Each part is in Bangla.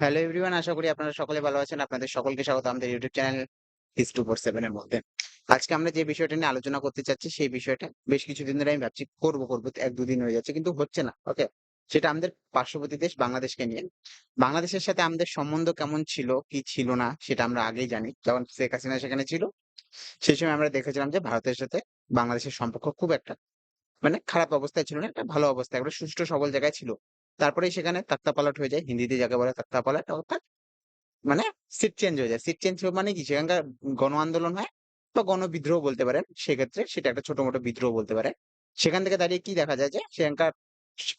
হ্যালো এভরিওয়ান আশা করি আপনারা সকলে ভালো আছেন। আপনাদের সকলকে স্বাগত আমাদের ইউটিউব চ্যানেল হিস টু ফোর সেভেন এর মধ্যে। আজকে আমরা যে বিষয়টা নিয়ে আলোচনা করতে চাচ্ছি, সেই বিষয়টা বেশ কিছুদিন ধরে আমি ভাবছি করব করব এক দুদিন হয়ে যাচ্ছে, কিন্তু হচ্ছে না ওকে সেটা আমাদের পার্শ্ববর্তী দেশ বাংলাদেশকে নিয়ে। বাংলাদেশের সাথে আমাদের সম্বন্ধ কেমন ছিল, কি ছিল না, সেটা আমরা আগেই জানি, যখন শেখ হাসিনা সেখানে ছিল, সেই সময় আমরা দেখেছিলাম যে ভারতের সাথে বাংলাদেশের সম্পর্ক খুব একটা মানে খারাপ অবস্থায় ছিল না, একটা ভালো অবস্থায় একটা সুষ্ঠু সবল জায়গায় ছিল। তারপরেই সেখানে তক্তাপালট হয়ে যায়। হিন্দিতে যাকে বলে তক্তাপালট অর্থাৎ মানে সিট চেঞ্জ হয়ে যায়। সিট চেঞ্জ মানে কি? সেখানকার গণ আন্দোলন হয় বা গণবিদ্রোহ বলতে পারেন। সেক্ষেত্রে সেটা একটা ছোট মোটো বিদ্রোহ বলতে পারে সেখান থেকে দাঁড়িয়ে কি দেখা যায় যে সেখানকার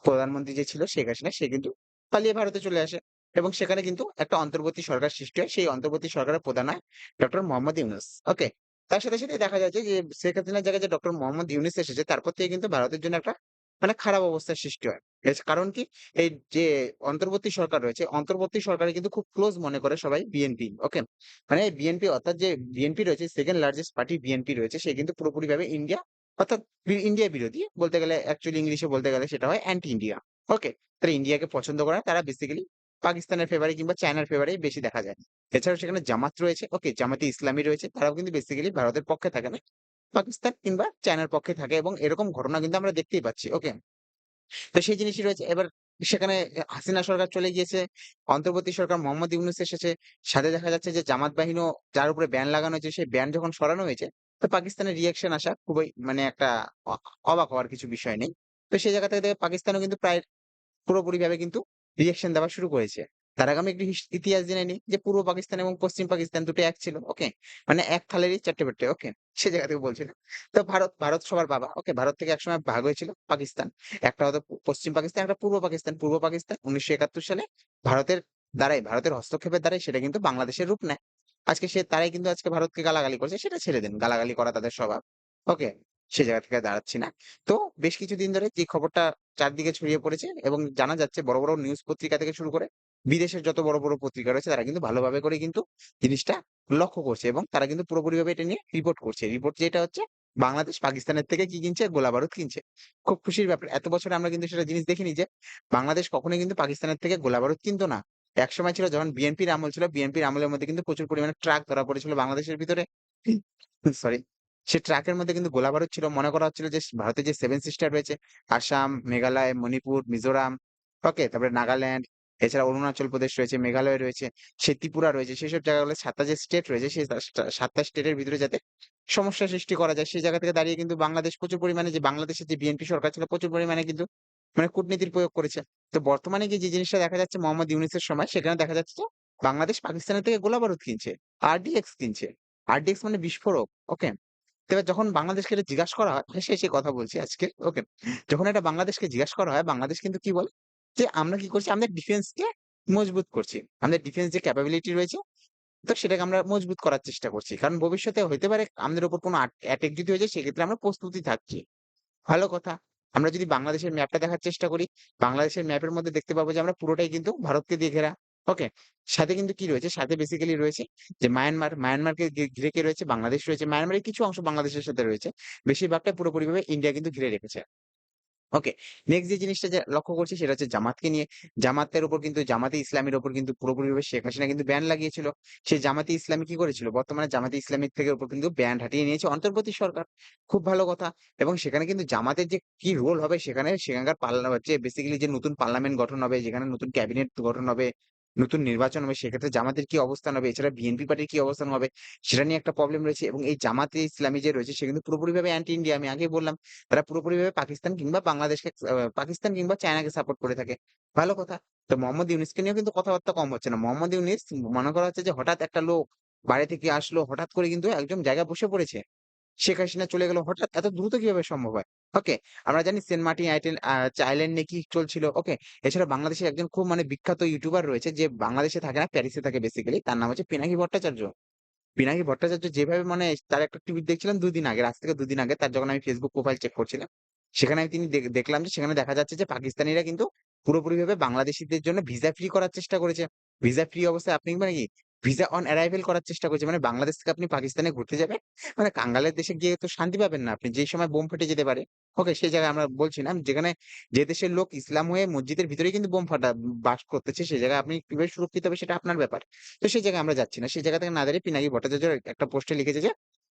প্রধানমন্ত্রী যে ছিল শেখ হাসিনা, সে কিন্তু পালিয়ে ভারতে চলে আসে এবং সেখানে কিন্তু একটা অন্তর্বর্তী সরকার সৃষ্টি হয়। সেই অন্তর্বর্তী সরকারের প্রধান হয় ডক্টর মোহাম্মদ ইউনুস। ওকে? তার সাথে সাথে দেখা যাচ্ছে যে শেখ হাসিনার জায়গায় যে ডক্টর মোহাম্মদ ইউনুস এসেছে, তারপর থেকে কিন্তু ভারতের জন্য একটা মানে খারাপ অবস্থার সৃষ্টি হয়। কারণ কি? এই যে অন্তর্বর্তী সরকার রয়েছে, অন্তর্বর্তী সরকারে কিন্তু খুব ক্লোজ মনে করে সবাই বিএনপি ওকে মানে বিএনপি অর্থাৎ যে বিএনপি রয়েছে সেকেন্ড লার্জেস্ট পার্টি বিএনপি রয়েছে, সে কিন্তু পুরোপুরি ভাবে ইন্ডিয়া অর্থাৎ ইন্ডিয়া বিরোধী। বলতে গেলে অ্যাকচুয়ালি ইংলিশে বলতে গেলে সেটা হয় অ্যান্টি ইন্ডিয়া ওকে তারা ইন্ডিয়াকে পছন্দ করে তারা বেসিক্যালি পাকিস্তানের ফেভারে কিংবা চায়নার ফেভারেই বেশি দেখা যায়। এছাড়াও সেখানে জামাত রয়েছে ওকে জামাতে ইসলামী রয়েছে, তারাও কিন্তু বেসিক্যালি ভারতের পক্ষে থাকে না। পাকিস্তান কিংবা চায়নার পক্ষে থাকে এবং এরকম ঘটনা কিন্তু আমরা দেখতেই পাচ্ছি, ওকে? তো সেই জিনিসই রয়েছে। এবার সেখানে হাসিনা সরকার চলে গিয়েছে, অন্তর্বর্তী সরকার মোহাম্মদ ইউনুস এসেছে। সাথে দেখা যাচ্ছে যে জামাত বাহিনীও যার উপরে ব্যান লাগানো হয়েছে, সেই ব্যান যখন সরানো হয়েছে, তো পাকিস্তানের রিয়াকশন আসা খুবই মানে একটা অবাক হওয়ার কিছু বিষয় নেই। তো সেই জায়গা থেকে পাকিস্তানও কিন্তু প্রায় পুরোপুরি ভাবে কিন্তু রিয়াকশন দেওয়া শুরু করেছে। তার আগে আমি একটু ইতিহাস জেনে নিই যে পূর্ব পাকিস্তান এবং পশ্চিম পাকিস্তান দুটো এক ছিল ওকে মানে এক থালেরই চারটে পেটে ওকে সে জায়গা থেকে বলছিলাম। তো ভারত ভারত সবার বাবা ওকে ভারত থেকে একসময় ভাগ হয়েছিল পাকিস্তান। একটা হতো পশ্চিম পাকিস্তান, একটা পূর্ব পাকিস্তান। পূর্ব পাকিস্তান উনিশশো একাত্তর সালে ভারতের দ্বারাই, ভারতের হস্তক্ষেপের দ্বারাই সেটা কিন্তু বাংলাদেশের রূপ নেয়। আজকে সে, তারাই কিন্তু আজকে ভারতকে গালাগালি করছে, সেটা ছেড়ে দিন। গালাগালি করা তাদের স্বভাব ওকে সে জায়গা থেকে দাঁড়াচ্ছি না। তো বেশ কিছুদিন ধরে যে খবরটা চারদিকে ছড়িয়ে পড়েছে এবং জানা যাচ্ছে বড় বড় নিউজ পত্রিকা থেকে শুরু করে বিদেশের যত বড় বড় পত্রিকা রয়েছে, তারা কিন্তু ভালোভাবে করে কিন্তু জিনিসটা লক্ষ্য করছে এবং তারা কিন্তু পুরোপুরিভাবে এটা নিয়ে রিপোর্ট করছে। রিপোর্ট যেটা হচ্ছে বাংলাদেশ পাকিস্তানের থেকে কি কিনছে? গোলা বারুদ কিনছে। খুব খুশির ব্যাপার। এত বছরে আমরা কিন্তু সেটা জিনিস দেখিনি যে বাংলাদেশ কখনোই কিন্তু পাকিস্তানের থেকে গোলা বারুদ কিনতো না। এক সময় ছিল যখন বিএনপির আমল ছিল, বিএনপির আমলের মধ্যে কিন্তু প্রচুর পরিমাণে ট্রাক ধরা পড়েছিল বাংলাদেশের ভিতরে। সরি সে ট্রাকের মধ্যে কিন্তু গোলা বারুদ ছিল। মনে করা হচ্ছিল যে ভারতের যে সেভেন সিস্টার রয়েছে আসাম মেঘালয় মণিপুর মিজোরাম ওকে তারপরে নাগাল্যান্ড এছাড়া অরুণাচল প্রদেশ রয়েছে, মেঘালয় রয়েছে সে ত্রিপুরা রয়েছে, সেসব জায়গাগুলো সাতটা যে স্টেট রয়েছে, সেই সাতটা স্টেটের ভিতরে যাতে সমস্যা সৃষ্টি করা যায়, সেই জায়গা থেকে দাঁড়িয়ে কিন্তু বাংলাদেশ প্রচুর পরিমাণে যে বাংলাদেশের যে বিএনপি সরকার ছিল, প্রচুর পরিমাণে কিন্তু মানে কূটনীতির প্রয়োগ করেছে। তো বর্তমানে যে জিনিসটা দেখা যাচ্ছে মোহাম্মদ ইউনিসের সময়, সেখানে দেখা যাচ্ছে যে বাংলাদেশ পাকিস্তানের থেকে গোলা বারুদ কিনছে আরডিএক্স কিনছে। আরডিএক্স মানে বিস্ফোরক ওকে এবার যখন বাংলাদেশকে এটা জিজ্ঞাসা করা হয়, সে সে কথা বলছি আজকে ওকে যখন এটা বাংলাদেশকে জিজ্ঞাসা করা হয়, বাংলাদেশ কিন্তু কি বলে? যে আমরা কি করছি? আমাদের ডিফেন্সকে মজবুত করছি। আমাদের ডিফেন্স যে ক্যাপাবিলিটি রয়েছে, তো সেটাকে আমরা মজবুত করার চেষ্টা করছি। কারণ ভবিষ্যতে হইতে পারে আমাদের উপর কোনো অ্যাটাক যদি হয়ে যায়, সেক্ষেত্রে আমরা প্রস্তুতি থাকছি। ভালো কথা। আমরা যদি বাংলাদেশের ম্যাপটা দেখার চেষ্টা করি, বাংলাদেশের ম্যাপের মধ্যে দেখতে পাবো যে আমরা পুরোটাই কিন্তু ভারতকে দিয়ে ঘেরা। ওকে সাথে কিন্তু কি রয়েছে? সাথে বেসিক্যালি রয়েছে যে মায়ানমার মায়ানমারকে ঘিরে কে রয়েছে? বাংলাদেশ রয়েছে। মায়ানমারের কিছু অংশ বাংলাদেশের সাথে রয়েছে। বেশিরভাগটা পুরোপুরিভাবে ইন্ডিয়া কিন্তু ঘিরে রেখেছে। ওকে নেক্সট যে জিনিসটা যে লক্ষ্য করছি সেটা হচ্ছে জামাতকে নিয়ে। জামাতের উপর কিন্তু, জামাতে ইসলামের উপর কিন্তু পুরোপুরিভাবে শেখ হাসিনা কিন্তু ব্যান লাগিয়েছিল। সে জামাতে ইসলামী কি করেছিল? বর্তমানে জামাতে ইসলামের থেকে উপর কিন্তু ব্যান হাটিয়ে নিয়েছে অন্তর্বর্তী সরকার। খুব ভালো কথা। এবং সেখানে কিন্তু জামাতের যে কি রোল হবে সেখানে সেখানকার পার্লামেন্ট হচ্ছে বেসিক্যালি যে নতুন পার্লামেন্ট গঠন হবে, যেখানে নতুন ক্যাবিনেট গঠন হবে নতুন নির্বাচন হবে, সেক্ষেত্রে জামাতের কি অবস্থান হবে? এছাড়া বিএনপি পার্টির কি অবস্থান হবে? সেটা নিয়ে একটা প্রবলেম রয়েছে এবং এই জামাতে ইসলামী যে রয়েছে, সে কিন্তু পুরোপুরিভাবে অ্যান্টি ইন্ডিয়া আমি আগেই বললাম, তারা পুরোপুরিভাবে পাকিস্তান কিংবা বাংলাদেশকে পাকিস্তান কিংবা চায়নাকে সাপোর্ট করে থাকে। ভালো কথা। তো মোহাম্মদ ইউনিসকে নিয়েও কিন্তু কথাবার্তা কম হচ্ছে না। মোহাম্মদ ইউনিস মনে করা হচ্ছে যে হঠাৎ একটা লোক বাইরে থেকে আসলো, হঠাৎ করে কিন্তু একজন জায়গায় বসে পড়েছে। শেখ হাসিনা চলে গেল হঠাৎ? এত দ্রুত কীভাবে সম্ভব হয়? ওকে আমরা জানি সেন্ট মার্টিন আইটেন আইল্যান্ড নিয়ে কি চলছিল? ওকে এছাড়া বাংলাদেশের একজন খুব মানে বিখ্যাত ইউটিউবার রয়েছে যে বাংলাদেশে থাকে না, প্যারিসে থাকে বেসিক্যালি তার নাম হচ্ছে পিনাকি ভট্টাচার্য। পিনাকি ভট্টাচার্য যেভাবে মানে তার একটা টিভি দেখছিলাম দুদিন আগে আজ থেকে দুদিন আগে, তার যখন আমি ফেসবুক প্রোফাইল চেক করছিলাম, সেখানে আমি তিনি দেখলাম যে সেখানে দেখা যাচ্ছে যে পাকিস্তানিরা কিন্তু পুরোপুরি ভাবে বাংলাদেশিদের জন্য ভিসা ফ্রি করার চেষ্টা করেছে। ভিসা ফ্রি অবস্থায় আপনি মানে কি ভিসা অন অ্যারাইভাল করার চেষ্টা করছে। মানে বাংলাদেশ থেকে আপনি পাকিস্তানে ঘুরতে যাবেন। মানে কাঙ্গালের দেশে গিয়ে তো শান্তি পাবেন না আপনি। যেই সময় বোম ফেটে যেতে পারে। ওকে সেই জায়গায় আমরা বলছি না। যেখানে যে দেশের লোক ইসলাম হয়ে মসজিদের ভিতরেই কিন্তু বোম ফাটা বাস করতেছে। সেই জায়গায় আপনি কীভাবে সুরক্ষিত হবে সেটা আপনার ব্যাপার। তো সেই জায়গায় আমরা যাচ্ছি না। সেই জায়গা থেকে না দাঁড়িয়ে পিনাকি ভট্টাচার্য একটা পোস্টে লিখেছে যে,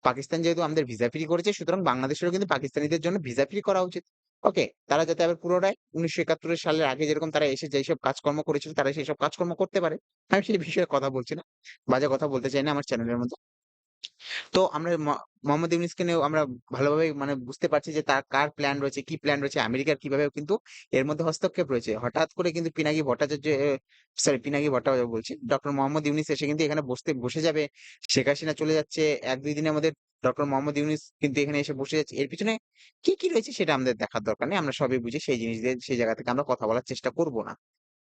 "পাকিস্তান যেহেতু আমাদের ভিসা ফ্রি করেছে সুতরাং বাংলাদেশেরও কিন্তু পাকিস্তানিদের জন্য ভিসা ফ্রি করা উচিত।" ওকে? তারা যাতে আবার পুনরায় ১৯৭১ সালের আগে যেরকম তারা এসে যেইসব কাজকর্ম করেছিল তারা সেই সব কাজকর্ম করতে পারে। আমি সেই বিষয়ে কথা বলছি না। বাজে কথা বলতে চাই না আমার চ্যানেলের মধ্যে। তো আমরা মোহাম্মদ ইউনিসকে নিয়েও আমরা ভালোভাবে মানে বুঝতে পারছি যে তার কার প্ল্যান রয়েছে, কি প্ল্যান রয়েছে, আমেরিকার কীভাবে কিন্তু এর মধ্যে হস্তক্ষেপ রয়েছে। হঠাৎ করে কিন্তু পিনাকি ভট্টাচার্য সরি পিনাকি ভট্টাচার্য বলছি। ডক্টর মোহাম্মদ ইউনিস এসে কিন্তু এখানে বসতে বসে যাবে। শেখ হাসিনা চলে যাচ্ছে। ১-২ দিনের মধ্যে ডক্টর মোহাম্মদ ইউনিস কিন্তু এখানে এসে বসে যাচ্ছে। এর পিছনে কি, কি রয়েছে সেটা আমাদের দেখার দরকার নেই। আমরা সবই বুঝি সেই জিনিস দিয়ে সেই জায়গা থেকে আমরা কথা বলার চেষ্টা করব না।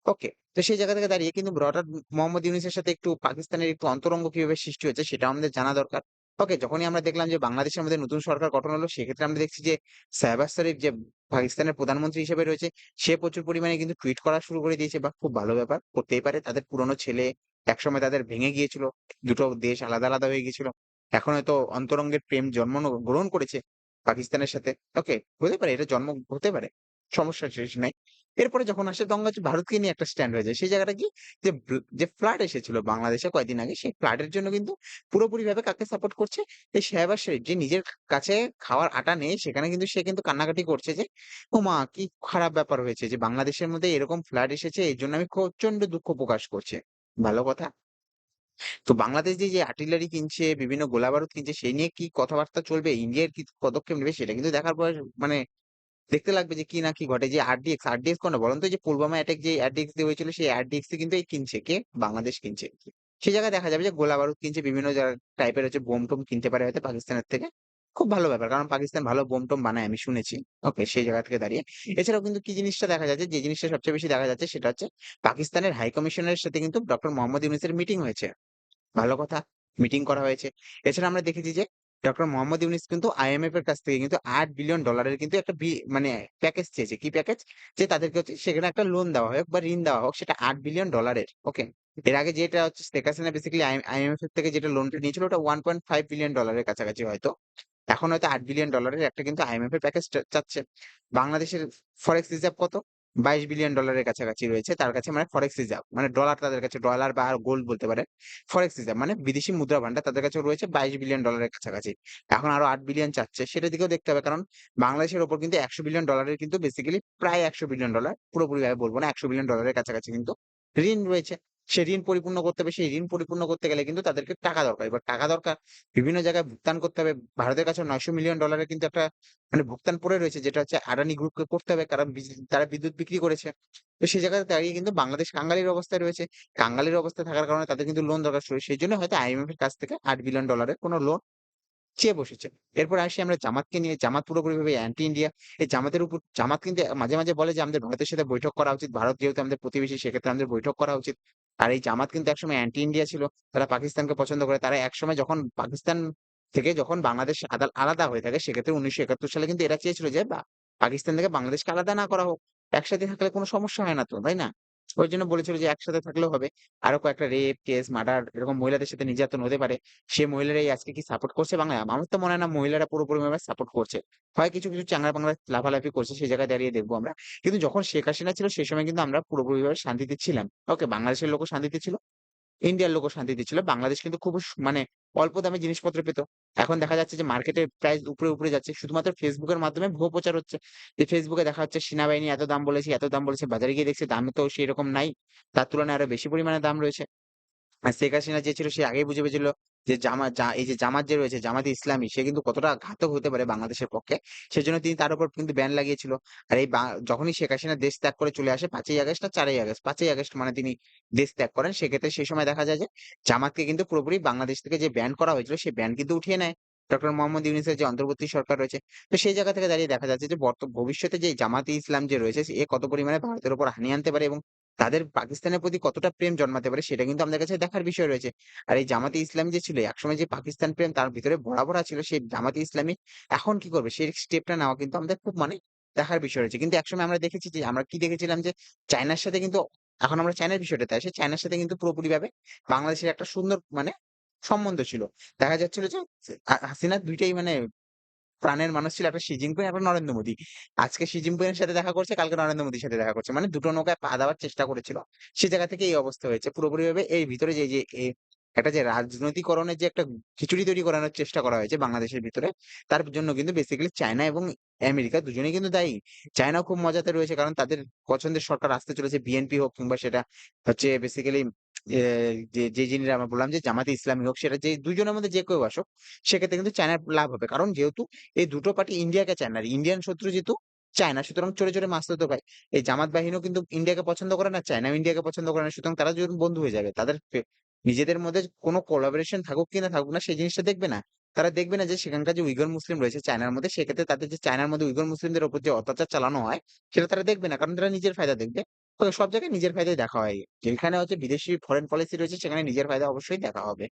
ওকে? তো সেই জায়গা থেকে দাঁড়িয়ে কিন্তু হঠাৎ মোহাম্মদ ইউনূসের সাথে একটু পাকিস্তানের একটু অন্তরঙ্গ কীভাবে সৃষ্টি হয়েছে সেটা আমাদের জানা দরকার। ওকে? যখনই আমরা দেখলাম যে বাংলাদেশের মধ্যে নতুন সরকার গঠন হলো সেক্ষেত্রে আমরা দেখছি যে শাহবাজ শরীফ যে পাকিস্তানের প্রধানমন্ত্রী হিসেবে রয়েছে সে প্রচুর পরিমাণে কিন্তু টুইট করা শুরু করে দিয়েছে বা খুব ভালো ব্যাপার। করতেই পারে। তাদের পুরনো ছেলে একসময় তাদের ভেঙে গিয়েছিল। দুটো দেশ আলাদা, আলাদা হয়ে গিয়েছিল। এখন হয়তো অন্তরঙ্গের প্রেম জন্ম গ্রহণ করেছে পাকিস্তানের সাথে। ওকে? হতে পারে এটা জন্ম হতে পারে। সমস্যা শেষ নাই। এরপরে যখন আসে হচ্ছে ভারতকে নিয়ে একটা স্ট্যান্ড হয়ে যায়। সেই জায়গাটা কি যে যে ফ্লাড এসেছিল বাংলাদেশে কয়েকদিন আগে সেই ফ্লাডের জন্য কিন্তু পুরোপুরি ভাবে কাকে সাপোর্ট করছে? এই শাহবাজ শরীফ যে নিজের কাছে খাওয়ার আটা নেই সেখানে কিন্তু সে কিন্তু কান্নাকাটি করছে যে, ও মা কি খারাপ ব্যাপার হয়েছে যে বাংলাদেশের মধ্যে এরকম ফ্লাড এসেছে এজন্য আমি প্রচণ্ড দুঃখ প্রকাশ করছে ভালো কথা। তো বাংলাদেশ যে, আর্টিলারি কিনছে, বিভিন্ন গোলাবারুদ কিনছে সেই নিয়ে কি কথাবার্তা চলবে? ইন্ডিয়ার কি পদক্ষেপ নেবে সেটা কিন্তু দেখার পর মানে দেখতে লাগবে যে কি না কি ঘটে। যে আরডিএক্স, আরডিএক্স কোনটা বলেন তো? যে পুলওয়ামা অ্যাটাক যে আরডিএক্স দিয়ে হয়েছিল সেই আরডিএক্স কিন্তু এই কিনছে কে? বাংলাদেশ কিনছে। সেই জায়গায় দেখা যাবে যে গোলাবারুদ কিনছে বিভিন্ন টাইপের হচ্ছে বোম-টোম কিনতে পারে হয়তো পাকিস্তানের থেকে। খুব ভালো ব্যাপার। কারণ পাকিস্তান ভালো বোম-টোম বানায় আমি শুনেছি। ওকে? সেই জায়গা থেকে দাঁড়িয়ে। এছাড়াও কিন্তু কি জিনিসটা দেখা যাচ্ছে, যে জিনিসটা সবচেয়ে বেশি দেখা যাচ্ছে সেটা হচ্ছে পাকিস্তানের হাই কমিশনের সাথে কিন্তু ডক্টর মোহাম্মদ ইউনূসের মিটিং হয়েছে। ভালো কথা। মিটিং করা হয়েছে। এছাড়া আমরা দেখেছি যে ডক্টর মোহাম্মদ ইউনিস কিন্তু আইএমএফ এর কাছ থেকে কিন্তু $৮ বিলিয়ন ডলারের কিন্তু একটা মানে প্যাকেজ চেয়েছে। কি প্যাকেজ? যে তাদেরকে হচ্ছে সেখানে একটা লোন দেওয়া হোক বা ঋণ দেওয়া হোক, সেটা $৮ বিলিয়ন ডলারের। ওকে? এর আগে যেটা হচ্ছে Sheikh Hasina basically I IMF থেকে যেটা লোনটা নিয়েছিল, ওটা $1.5 বিলিয়ন ডলারের কাছাকাছি হয়তো। এখন হয়তো $৮ বিলিয়ন ডলারের একটা কিন্তু আইএমএফ এর প্যাকেজ চাচ্ছে। বাংলাদেশের ফরেক্স রিজার্ভ কত? $22 বিলিয়ন ডলারের কাছাকাছি রয়েছে। তার কাছে মানে ফরেক্স রিজার্ভ। মানে ডলার তাদের কাছে ডলার বা গোল্ড বলতে পারে ফরেক্স রিজার্ভ মানে বিদেশি মুদ্রা ভান্ডার তাদের কাছে রয়েছে $22 বিলিয়ন ডলারের কাছাকাছি। এখন আরও $৮ বিলিয়ন চাচ্ছে। সেটা দিকেও দেখতে হবে। কারণ বাংলাদেশের ওপর কিন্তু $১০০ বিলিয়ন ডলারের কিন্তু বেসিক্যালি প্রায় $১০০ বিলিয়ন ডলার পুরোপুরি ভাবে বলব না। $১০০ বিলিয়ন ডলারের কাছাকাছি কিন্তু ঋণ রয়েছে। সে ঋণ পরিপূর্ণ করতে হবে। সেই ঋণ পরিপূর্ণ করতে গেলে কিন্তু তাদেরকে টাকা দরকার। এবার টাকা দরকার। বিভিন্ন জায়গায় ভুগতান করতে হবে। ভারতের কাছে নয়শো মিলিয়ন ডলারের কিন্তু একটা মানে ভুগতান পড়ে রয়েছে যেটা হচ্ছে আদানি গ্রুপকে করতে হবে। কারণ তারা বিদ্যুৎ বিক্রি করেছে। তো সেই জায়গায় দাঁড়িয়ে কিন্তু বাংলাদেশ কাঙ্গালির অবস্থায় রয়েছে। কাঙ্গালির অবস্থায় থাকার কারণে তাদের কিন্তু লোন দরকার ছিল। সেজন্য হয়তো আইএমএফ এর কাছ থেকে $৮ বিলিয়ন ডলারের কোন লোন চেয়ে বসেছে। এরপর আসি আমরা জামাতকে নিয়ে। জামাত পুরোপুরি ভাবে অ্যান্টি ইন্ডিয়া। এই জামাতের উপর জামাত কিন্তু মাঝে, মাঝে বলে যে আমাদের ভারতের সাথে বৈঠক করা উচিত। ভারত যেহেতু আমাদের প্রতিবেশী সেক্ষেত্রে আমাদের বৈঠক করা উচিত। আর এই জামাত কিন্তু একসময় অ্যান্টি ইন্ডিয়া ছিল। তারা পাকিস্তানকে পছন্দ করে। তারা একসময় যখন পাকিস্তান থেকে যখন বাংলাদেশ আলাদা হয়ে থাকে সেক্ষেত্রে ১৯৭১ সালে কিন্তু এরা চেয়েছিল যে বা পাকিস্তান থেকে বাংলাদেশকে আলাদা না করা হোক। একসাথে থাকলে কোনো সমস্যা হয় না তো, তাই না? ওই জন্য বলেছিল যে একসাথে থাকলেও হবে। আরও কয়েকটা রেপ কেস, মার্ডার এরকম মহিলাদের সাথে নির্যাতন হতে পারে। সে মহিলারাই আজকে কি সাপোর্ট করছে বাংলা আমার তো মনে হয় না মহিলারা পুরোপুরিভাবে সাপোর্ট করছে। হয় কিছু, কিছু চাংরা বাংলা লাফালাফি করছে সেই জায়গায় দাঁড়িয়ে দেখব আমরা। কিন্তু যখন শেখ হাসিনা ছিল সেই সময় কিন্তু আমরা পুরোপুরিভাবে শান্তিতে ছিলাম। ওকে? বাংলাদেশের লোকও শান্তিতে ছিল। ইন্ডিয়ার লোক শান্তি দিচ্ছিল বাংলাদেশ কিন্তু খুব মানে অল্প দামে জিনিসপত্র পেত। এখন দেখা যাচ্ছে যে মার্কেটের প্রাইস উপরে, উপরে যাচ্ছে। শুধুমাত্র ফেসবুকের মাধ্যমে ভুয়ো প্রচার হচ্ছে। যে ফেসবুকে দেখা হচ্ছে সেনাবাহিনী এত দাম বলেছে, এত দাম বলেছে। বাজারে গিয়ে দেখছে দাম তো সেরকম নাই। তার তুলনায় আরও বেশি পরিমাণে দাম রয়েছে। আর শেখ হাসিনা যে ছিল সে আগেই বুঝে ফেলেছিল যে জামা এই যে জামাত যে রয়েছে জামাতে ইসলামী সে কিন্তু কতটা ঘাতক হতে পারে বাংলাদেশের পক্ষে। সেজন্য তিনি তার উপর কিন্তু ব্যান লাগিয়েছিল। আর এই যখনই শেখ হাসিনা দেশ ত্যাগ করে চলে আসে পাঁচই আগস্ট না চারই আগস্ট, পাঁচই আগস্ট মানে তিনি দেশ ত্যাগ করেন। সেক্ষেত্রে সেই সময় দেখা যায় যে জামাতকে কিন্তু পুরোপুরি বাংলাদেশ থেকে যে ব্যান করা হয়েছিল সেই ব্যান কিন্তু উঠিয়ে নেয়। ডক্টর মোহাম্মদ ইউনিসের যে অন্তর্বর্তী সরকার রয়েছে। তো সেই জায়গা থেকে দাঁড়িয়ে দেখা যাচ্ছে যে ভবিষ্যতে যে জামাতে ইসলাম যে রয়েছে এ কত পরিমাণে ভারতের উপর হানি আনতে পারে এবং তাদের পাকিস্তানের প্রতি কতটা প্রেম জন্মাতে পারে সেটা কিন্তু আমাদের কাছে দেখার বিষয় রয়েছে। আর এই জামাতে ইসলামী যে ছিল, একসময় যে পাকিস্তান প্রেম তার ভিতরে ভরা ছিল সেই জামাতে ইসলামী এখন কি করবে? সেই স্টেপটা নেওয়া কিন্তু আমাদের খুব মানে দেখার বিষয় রয়েছে। কিন্তু একসময় আমরা দেখেছি যে, আমরা কি দেখেছিলাম যে, চায়নার সাথে কিন্তু এখন আমরা চায়নার বিষয়টাতে আসি। চায়নার সাথে কিন্তু পুরোপুরিভাবে বাংলাদেশের একটা সুন্দর মানে সম্বন্ধ ছিল। দেখা যাচ্ছিল যে, হাসিনা ২ টাই মানে প্রাণের মানুষ ছিল একটা শি জিনপিং, একটা নরেন্দ্র মোদী আজকে শি জিনপিং এর সাথে দেখা করছে, কালকে নরেন্দ্র মোদীর সাথে দেখা করছে। মানে দুটো নৌকায় পা দেওয়ার চেষ্টা করেছিল। সে জায়গা থেকে এই অবস্থা হয়েছে। পুরোপুরিভাবে এর ভিতরে যে, যে একটা যে রাজনৈতিকরণের যে একটা খিচুড়ি তৈরি করানোর চেষ্টা করা হয়েছে বাংলাদেশের ভিতরে, তার জন্য কিন্তু বেসিক্যালি চায়না এবং আমেরিকা দুজনেই কিন্তু দায়ী। চায়নাও খুব মজাতে রয়েছে কারণ তাদের পছন্দের সরকার আসতে চলেছে বিএনপি হোক কিংবা সেটা হচ্ছে বেসিক্যালি যে, জিনিসটা আমরা বললাম যে জামাতে ইসলামী হোক সেটা যে ২ জনের মধ্যে যে কেউ আসুক, সেক্ষেত্রে কিন্তু চায়নার লাভ হবে। কারণ যেহেতু এই দুটো পার্টি ইন্ডিয়াকে চায় না। ইন্ডিয়ান শত্রু যেহেতু চায়না সুতরাং চোরে, চোরে মাসতুতো ভাই। এই জামাত বাহিনীও কিন্তু ইন্ডিয়াকে পছন্দ করে না, চায়নাও ইন্ডিয়াকে পছন্দ করে না। সুতরাং তারা যখন বন্ধু হয়ে যাবে। তাদের নিজেদের মধ্যে কোনো কোলাবোরেশন থাকুক কি না থাকুক না সেই জিনিসটা দেখবে না। তারা দেখবে না যে সেখানকার যে উইঘুর মুসলিম রয়েছে চায়নার মধ্যে সেক্ষেত্রে তাদের যে চায়নার মধ্যে উইঘুর মুসলিমদের উপর যে অত্যাচার চালানো হয়, সেটা তারা দেখবে না। কারণ তারা নিজের ফায়দা দেখবে। তো সব জায়গায় নিজের ফায়দাই দেখা হয়। যেখানে হচ্ছে বিদেশি ফরেন পলিসি রয়েছে সেখানে নিজের ফায়দা অবশ্যই দেখা হবে।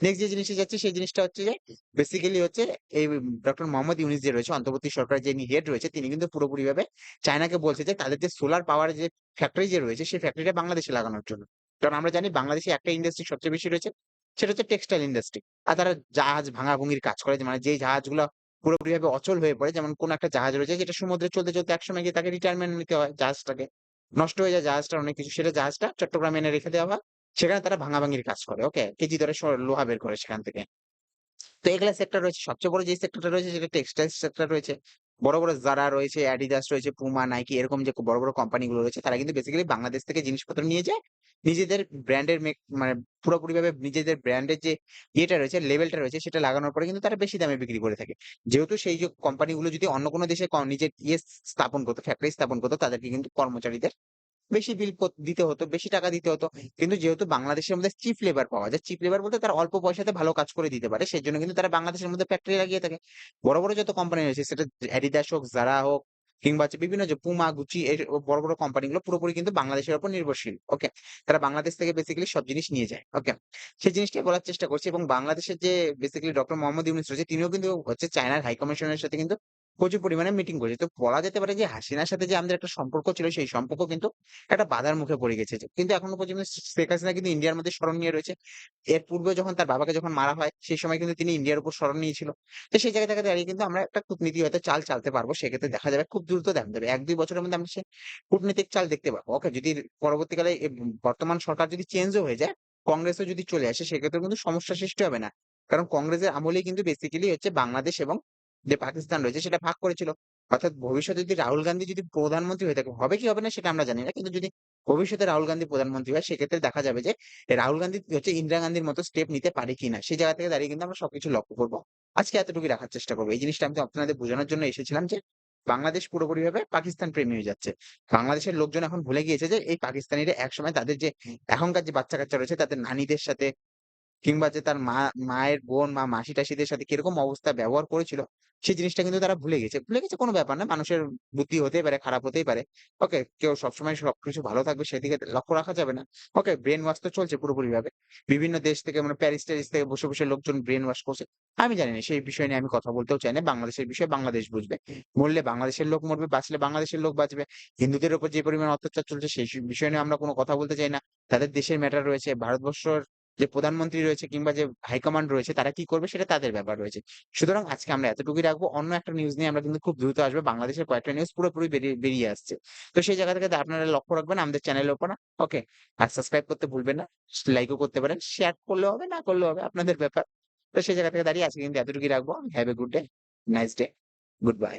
নেক্সট যে জিনিসে যাচ্ছি সেই জিনিসটা হচ্ছে যে বেসিক্যালি হচ্ছে এই ডক্টর মোহাম্মদ ইউনিস যে রয়েছে অন্তর্বর্তী সরকারের যে হেড রয়েছে তিনি কিন্তু পুরোপুরিভাবে চায়নাকে বলছে যে তাদের যে সোলার পাওয়ার যে ফ্যাক্টরি যে রয়েছে সেই ফ্যাক্টরিটা বাংলাদেশে লাগানোর জন্য। কারণ আমরা জানি বাংলাদেশে একটা ইন্ডাস্ট্রি সবচেয়ে বেশি রয়েছে সেটা হচ্ছে টেক্সটাইল ইন্ডাস্ট্রি। আর তারা জাহাজ ভাঙা ভাঙাভুঙির কাজ করে যে মানে যেই জাহাজগুলা পুরোপুরিভাবে অচল হয়ে পড়ে যেমন কোন একটা জাহাজ রয়েছে যেটা সমুদ্রে চলতে, চলতে একসময় গিয়ে তাকে রিটায়ারমেন্ট নিতে হয় জাহাজটাকে। নষ্ট হয়ে যায় জাহাজটা, অনেক কিছু সেটা জাহাজটা চট্টগ্রামে এনে রেখে দেওয়া হয়। সেখানে তারা ভাঙাভাঙির কাজ করে। ওকে? কেজি ধরে লোহা বের করে সেখান থেকে। তো এগুলা সেক্টর রয়েছে। সবচেয়ে বড় যে সেক্টরটা রয়েছে, সেটা টেক্সটাইল সেক্টর রয়েছে। বড়, বড় যারা রয়েছে, অ্যাডিডাস রয়েছে, পুমা নাইকি এরকম যে বড়, বড় কোম্পানিগুলো রয়েছে তারা কিন্তু বেসিক্যালি বাংলাদেশ থেকে জিনিসপত্র নিয়ে যায়। নিজেদের ব্র্যান্ডের মানে পুরোপুরি ভাবে নিজেদের ব্র্যান্ডের যে ইয়েটা রয়েছে, লেভেলটা রয়েছে সেটা লাগানোর পরে কিন্তু তারা বেশি দামে বিক্রি করে থাকে। যেহেতু সেই যে কোম্পানিগুলো যদি অন্য কোনো দেশে নিজের ইয়ে স্থাপন করতো ফ্যাক্টরি স্থাপন করতো তাদেরকে কিন্তু কর্মচারীদের বেশি বিল দিতে হতো, বেশি টাকা দিতে হতো। কিন্তু যেহেতু বাংলাদেশের মধ্যে চিপ লেবার পাওয়া যায়, চিপ লেবার বলতে তারা অল্প পয়সাতে ভালো কাজ করে দিতে পারে। সেজন্য কিন্তু তারা বাংলাদেশের মধ্যে ফ্যাক্টরি লাগিয়ে থাকে। বড়, বড় যত কোম্পানি রয়েছে সেটা Adidas হোক, Zara হোক কিংবা হচ্ছে বিভিন্ন যে পুমা গুচি এর বড়, বড় কোম্পানিগুলো পুরোপুরি কিন্তু বাংলাদেশের উপর নির্ভরশীল। ওকে? তারা বাংলাদেশ থেকে বেসিক্যালি সব জিনিস নিয়ে যায়। ওকে? সেই জিনিসটাই বলার চেষ্টা করছি এবং বাংলাদেশের যে বেসিক্যালি ডক্টর মোহাম্মদ ইউনূস রয়েছে তিনিও কিন্তু হচ্ছে চায়নার হাই কমিশনের সাথে কিন্তু প্রচুর পরিমাণে মিটিং করেছে। তো বলা যেতে পারে যে হাসিনার সাথে যে আমাদের একটা সম্পর্ক ছিল সেই সম্পর্ক কিন্তু একটা বাধার মুখে পড়ে গেছে। কিন্তু এখনও পর্যন্ত শেখ হাসিনা কিন্তু ইন্ডিয়ার মধ্যে স্মরণ নিয়ে রয়েছে। এর পূর্বে যখন তার বাবাকে যখন মারা হয় সেই সময় কিন্তু তিনি ইন্ডিয়ার উপর স্মরণ নিয়েছিল। তো সেই জায়গা থেকে দাঁড়িয়ে কিন্তু আমরা একটা কূটনীতি হয়তো চাল চালতে পারব। সেক্ষেত্রে দেখা যাবে খুব দ্রুত দেখা যাবে। ১-২ বছরের মধ্যে আমরা সে কূটনীতিক চাল দেখতে পাবো। ওকে? যদি পরবর্তীকালে বর্তমান সরকার যদি চেঞ্জও হয়ে যায়, কংগ্রেসও যদি চলে আসে সেক্ষেত্রে কিন্তু সমস্যা সৃষ্টি হবে না। কারণ কংগ্রেসের আমলেই কিন্তু বেসিক্যালি হচ্ছে বাংলাদেশ এবং যে পাকিস্তান রয়েছে সেটা ভাগ করেছিল। অর্থাৎ ভবিষ্যতে যদি রাহুল গান্ধী যদি প্রধানমন্ত্রী হয়ে থাকে, হবে কি হবে না সেটা আমরা জানি না। কিন্তু যদি ভবিষ্যতে রাহুল গান্ধী প্রধানমন্ত্রী হয় সেক্ষেত্রে দেখা যাবে যে রাহুল গান্ধী হচ্ছে ইন্দিরা গান্ধীর মতো স্টেপ নিতে পারে কিনা। সেই জায়গা থেকে দাঁড়িয়ে কিন্তু আমরা সবকিছু লক্ষ্য করব। আজকে এতটুকু রাখার চেষ্টা করব এই জিনিসটা আমি আপনাদের বোঝানোর জন্য এসেছিলাম যে বাংলাদেশ পুরোপুরিভাবে পাকিস্তান প্রেমী হয়ে যাচ্ছে। বাংলাদেশের লোকজন এখন ভুলে গিয়েছে যে এই পাকিস্তানিরা একসময় তাদের যে এখনকার যে বাচ্চা-কাচ্চা রয়েছে তাদের নানীদের সাথে কিংবা যে তার মা মায়ের বোন, মা মাসি-টাসিদের সাথে কীরকম অবস্থা ব্যবহার করেছিল, সেই জিনিসটা কিন্তু তারা ভুলে গেছে। ভুলে গেছে কোনো ব্যাপার না। মানুষের বুদ্ধি হতেই পারে, খারাপ হতেই পারে। ওকে? কেউ সবসময় সবকিছু ভালো থাকবে সেদিকে লক্ষ্য রাখা যাবে না। ওকে? ব্রেন ওয়াশ তো চলছে পুরোপুরি ভাবে বিভিন্ন দেশ থেকে মানে প্যারিস-ট্যারিস থেকে বসে, বসে লোকজন ব্রেন ওয়াশ করছে। আমি জানি না সেই বিষয় নিয়ে আমি কথা বলতেও চাই না। বাংলাদেশের বিষয় বাংলাদেশ বুঝবে। মরলে বাংলাদেশের লোক মরবে, বাঁচলে বাংলাদেশের লোক বাঁচবে। হিন্দুদের উপর যে পরিমাণ অত্যাচার চলছে সেই বিষয় নিয়ে আমরা কোনো কথা বলতে চাই না। তাদের দেশের ম্যাটার রয়েছে। ভারতবর্ষর যে প্রধানমন্ত্রী রয়েছে কিংবা যে হাইকমান্ড রয়েছে তারা কি করবে সেটা তাদের ব্যাপার রয়েছে। সুতরাং আজকে আমরা এতটুকুই রাখব। অন্য একটা নিউজ নিয়ে আমরা কিন্তু খুব দ্রুত আসব। বাংলাদেশের কয়েকটা নিউজ পুরোপুরি বেরিয়ে আসছে। তো সেই জায়গা থেকে আপনারা লক্ষ্য রাখবেন আমাদের চ্যানেলের উপর। ওকে? আর সাবস্ক্রাইব করতে ভুলবেন না। লাইকও করতে পারেন। শেয়ার করলেও হবে, না করলেও হবে। আপনাদের ব্যাপার। তো সেই জায়গা থেকে দাঁড়িয়ে আজকে কিন্তু এতটুকুই রাখব। Have a good day, nice day. Good bye.